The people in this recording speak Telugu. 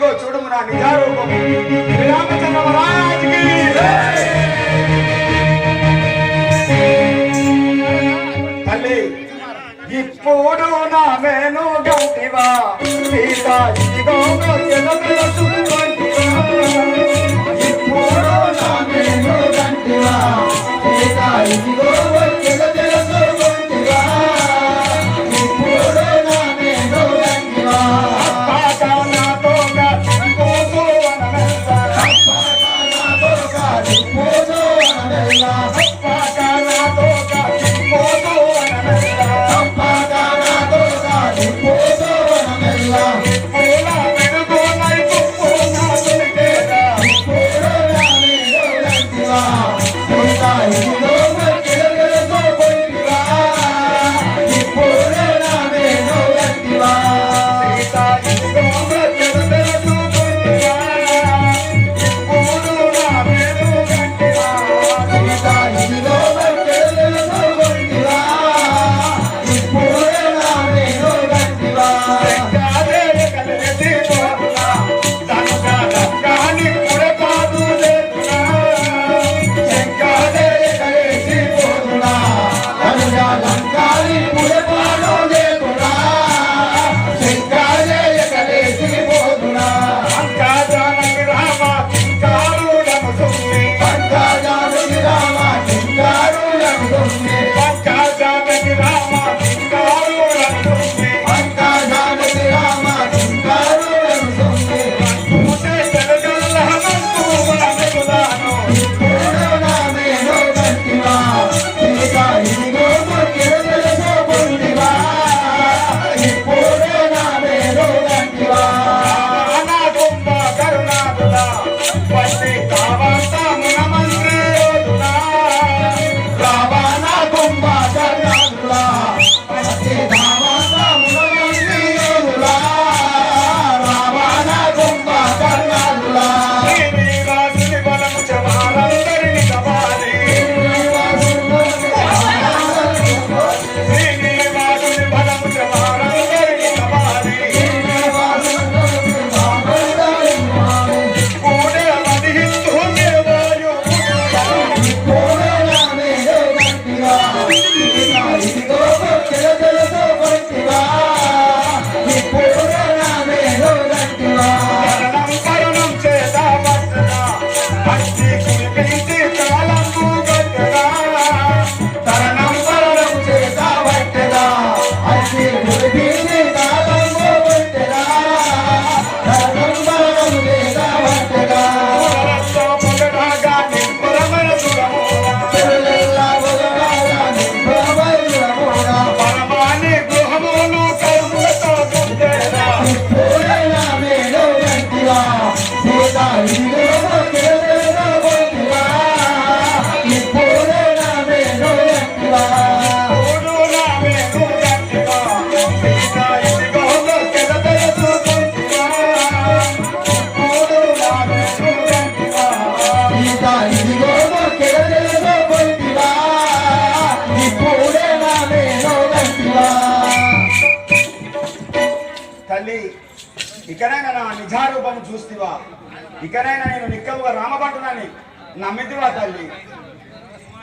ఇదిగో చూడము నా నిజారూపము. తల్లి ఇప్పుడు నా మేను గంటివా సీత ఇదిగో I don't know. Watch తండ్రి ఇకనైనా నా నిజారూపం చూస్తివా? ఇకనైనా నేను నిక్కవుగా రామబట్టునని నమ్మితివా తల్లి?